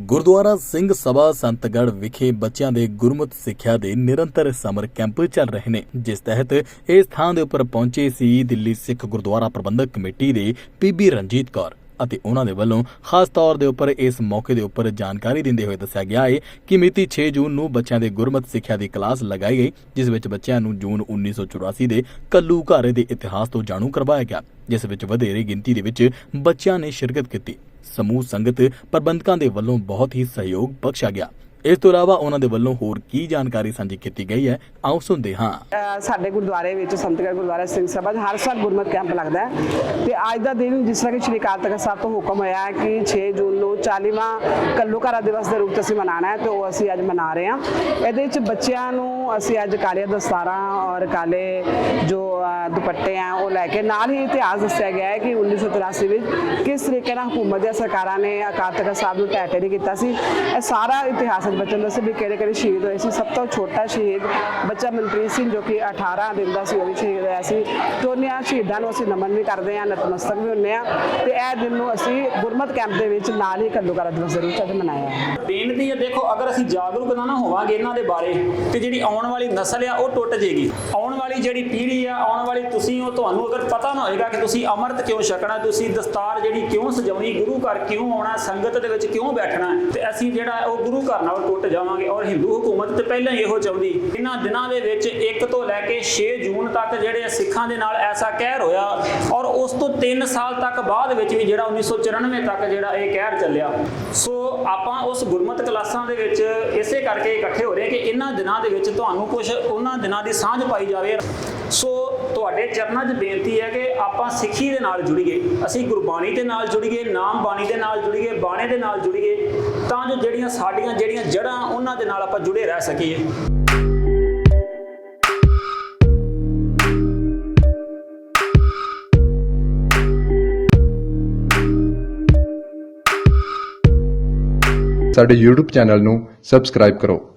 ਗੁਰਦੁਆਰਾ ਸਿੰਘ ਸਭਾ ਸੰਤਗੜ ਵਿਖੇ ਬੱਚਿਆਂ ਦੇ ਗੁਰਮਤਿ ਸਿੱਖਿਆ ਦੇ ਨਿਰੰਤਰ ਸਮਰ ਕੈਂਪ ਚੱਲ ਰਹੇ ਨੇ, ਜਿਸ ਤਹਿਤ ਇਸ ਥਾਂ ਦੇ ਉੱਪਰ ਪਹੁੰਚੇ ਸੀ ਦਿੱਲੀ ਸਿੱਖ ਗੁਰਦੁਆਰਾ ਪ੍ਰਬੰਧਕ ਕਮੇਟੀ ਦੇ ਪੀਬੀ ਰਣਜੀਤ ਕੌਰ ਅਤੇ ਉਹਨਾਂ ਦੇ ਵੱਲੋਂ ਖਾਸ ਤੌਰ ਦੇ ਉੱਪਰ ਇਸ ਮੌਕੇ ਦੇ ਉੱਪਰ ਜਾਣਕਾਰੀ ਦਿੰਦੇ ਹੋਏ ਦੱਸਿਆ ਗਿਆ ਹੈ ਕਿ ਮਿਤੀ 6 ਜੂਨ ਨੂੰ ਬੱਚਿਆਂ ਦੇ ਗੁਰਮਤ ਸਿੱਖਿਆ ਦੀ ਕਲਾਸ ਲਗਾਈ ਗਈ, ਜਿਸ ਵਿੱਚ ਬੱਚਿਆਂ ਨੂੰ ਜੂਨ 1984 ਦੇ ਕੱਲੂ ਘਾਰੇ ਦੇ ਇਤਿਹਾਸ ਤੋਂ ਜਾਣੂ ਕਰਵਾਇਆ ਗਿਆ, ਜਿਸ ਵਿੱਚ ਵਧੇਰੇ ਗਿਣਤੀ ਦੇ ਵਿੱਚ ਬੱਚਿਆਂ ਨੇ ਸ਼ਿਰਕਤ ਕੀਤੀ। ਸਮੂਹ ਸੰਗਤ ਪ੍ਰਬੰਧਕਾਂ ਦੇ ਵੱਲੋਂ ਬਹੁਤ ਹੀ ਸਹਿਯੋਗ ਬਖਸ਼ਿਆ ਗਿਆ। ਇਸ ਤੋਂ ਇਲਾਵਾ ਉਹਨਾਂ ਦੇ ਵੱਲੋਂ ਹੋਰ ਕੀ ਜਾਣਕਾਰੀ ਸਾਂਝੀ ਕੀਤੀ ਗਈ ਹੈ? ਆਓ ਸੁਣਦੇ ਹਾਂ। ਸਾਡੇ ਗੁਰਦੁਆਰੇ ਵਿੱਚ ਸੰਤਗੜ੍ਹ ਗੁਰਦੁਆਰਾ ਸਿੰਘ ਸਭਾ ਹਰ ਸਾਲ ਗੁਰਮਤਿ ਕੈਂਪ ਲੱਗਦਾ ਹੈ ਤੇ ਅੱਜ ਦਾ ਦਿਨ ਜਿਸ ਤਰ੍ਹਾਂ ਕਿ ਸ਼੍ਰੀ ਅਕਾਲ ਤਖਤ ਸਾਹਿਬ ਤੋਂ ਹੁਕਮ ਹੋਇਆ ਹੈ ਕਿ 6 ਜੂਨ ਨੂੰ 40ਵਾਂ ਕੱਲੂਘਾਰਾ ਦਿਵਸ ਦੇ ਰੂਪ 'ਚ ਅਸੀਂ ਮਨਾਉਣਾ ਹੈ ਤੇ ਉਹ ਅਸੀਂ ਅੱਜ ਮਨਾ ਰਹੇ ਹਾਂ। ਇਹਦੇ ਵਿੱਚ ਬੱਚਿਆਂ ਨੂੰ ਅਸੀਂ ਅੱਜ ਕਾਲੇ ਦਸਤਾਰਾਂ ਔਰ ਕਾਲੇ ਜੋ ਦੁਪੱਟੇ ਆ, ਉਹ ਲੈ ਕੇ ਨਾਲ ਹੀ ਇਤਿਹਾਸ ਦੱਸਿਆ ਗਿਆ ਹੈ ਕਿ 1983 ਵਿੱਚ ਕਿਸ ਤਰੀਕੇ ਨਾਲ ਹਕੂਮਤ ਦੀਆਂ ਸਰਕਾਰਾਂ ਨੇ ਅਕਾਲ ਤਖਤ ਸਾਹਿਬ ਨੂੰ ਟੈਟੇਰੀ ਕੀਤਾ ਸੀ। ਇਹ ਸਾਰਾ ਇਤਿਹਾਸ ਅੱਜ ਬੱਚਿਆਂ ਦੱਸੇ ਵੀ ਕਿਹੜੇ ਕਿਹੜੇ ਸ਼ਹੀਦ ਹੋਏ ਸੀ। ਸਭ ਤੋਂ ਛੋਟਾ ਸ਼ਹੀਦ ਬੱਚਾ ਮਨਪ੍ਰੀਤ ਸਿੰਘ ਜੋ ਕਿ 18 ਦਿਨ ਦਾ ਸੀ, ਉਹ ਵੀ ਸ਼ਹੀਦ ਹੋਇਆ ਸੀ। ਦੋਨਿਆਂ ਸ਼ਹੀਦਾਂ ਨੂੰ ਅਸੀਂ ਨਮਨ ਵੀ ਕਰਦੇ ਹਾਂ, ਨਤਮਸਤਕ ਵੀ ਹੁੰਦੇ ਹਾਂ ਤੇ ਇਹ ਦਿਨ ਨੂੰ ਅਸੀਂ ਗੁਰਮਤ ਕੈਂਪ ਦੇ ਵਿੱਚ ਨਾਲ ਹੀ ਕੱਲੂਕਾਰਾ ਦਿਵਸ ਦੇ ਰੂਪ ਮਨਾਇਆ ਬੇਨਤੀ ਹੈ ਦੇਖੋ, ਅਗਰ ਅਸੀਂ ਜਾਗਰੂਕ ਨਾ ਹੋਵਾਂਗੇ ਇਹਨਾਂ ਦੇ ਬਾਰੇ ਤੇ ਜਿਹੜੀ ਆਉਣ ਵਾਲੀ ਨਸਲ ਆ, ਉਹ ਟੁੱਟ ਜੇਗੀ ਆਉਣ ਵਾਲੀ ਜਿਹੜੀ ਪੀੜ੍ਹੀ ਆ, ਆਉਣ ਵਾਲੀ ਤੁਸੀਂ ਉਹ ਤੁਹਾਨੂੰ ਅਗਰ ਪਤਾ ਨਾ ਹੋਏਗਾ ਕਿ ਤੁਸੀਂ ਅੰਮ੍ਰਿਤ ਕਿਉਂ ਛਕਣਾ, ਤੁਸੀਂ ਦਸਤਾਰ ਜਿਹੜੀ ਕਿਉਂ ਸਜਾਉਣੀ, ਗੁਰੂ ਘਰ ਕਿਉਂ ਆਉਣਾ, ਸੰਗਤ ਦੇ ਵਿੱਚ ਕਿਉਂ ਬੈਠਣਾ, ਤੇ ਅਸੀਂ ਜਿਹੜਾ ਉਹ ਗੁਰੂ ਘਰ ਨਾਲ ਟੁੱਟ ਜਾਵਾਂਗੇ ਔਰ ਹਿੰਦੂ ਹਕੂਮਤ ਤੇ ਪਹਿਲਾਂ ਹੀ ਇਹੋ ਚਾਹੁੰਦੀ ਇਹਨਾਂ ਦਿਨਾਂ ਦੇ ਵਿੱਚ 1 ਤੋਂ ਲੈ ਕੇ 6 ਜੂਨ ਤੱਕ ਜਿਹੜੇ ਸਿੱਖਾਂ ਦੇ ਨਾਲ ਐਸਾ ਕਹਿਰ ਹੋਇਆ ਔਰ ਉਸ ਤੋਂ 3 ਸਾਲ ਤੱਕ ਬਾਅਦ ਵਿੱਚ ਵੀ ਜਿਹੜਾ 1994 ਤੱਕ ਜਿਹੜਾ ਇਹ ਕਹਿਰ ਚੱਲਿਆ। ਸੋ ਆਪਾਂ ਉਸ ਗੁਰਮਤਿ ਕਲਾਸਾਂ ਦੇ ਵਿੱਚ ਇਸੇ ਕਰਕੇ ਇਕੱਠੇ ਹੋ ਰਹੇ ਕਿ ਇਹਨਾਂ ਦਿਨਾਂ ਦੇ ਵਿੱਚ ਤੁਹਾਨੂੰ ਕੁਝ ਉਹਨਾਂ ਦਿਨਾਂ ਦੀ ਸਾਂਝ ਪਾਈ ਜਾਵੇ। ਸੋ ਤੁਹਾਡੇ ਚਰਨਾਂ 'ਚ ਬੇਨਤੀ ਹੈ ਕਿ ਆਪਾਂ ਸਿੱਖੀ ਦੇ ਨਾਲ ਜੁੜੀਏ ਅਸੀਂ ਗੁਰਬਾਣੀ ਦੇ ਨਾਲ ਜੁੜੀਏ ਨਾਮ ਬਾਣੀ ਦੇ ਨਾਲ ਜੁੜੀਏ ਬਾਣੇ ਦੇ ਨਾਲ ਜੁੜੀਏ ਤਾਂ ਜੋ ਜਿਹੜੀਆਂ ਸਾਡੀਆਂ ਜਿਹੜੀਆਂ ਜੜ੍ਹਾਂ ਉਹਨਾਂ ਦੇ ਨਾਲ ਆਪਾਂ ਜੁੜੇ ਰਹਿ ਸਕੀਏ। ਸਾਡੇ YouTube ਚੈਨਲ ਨੂੰ ਸਬਸਕ੍ਰਾਈਬ ਕਰੋ।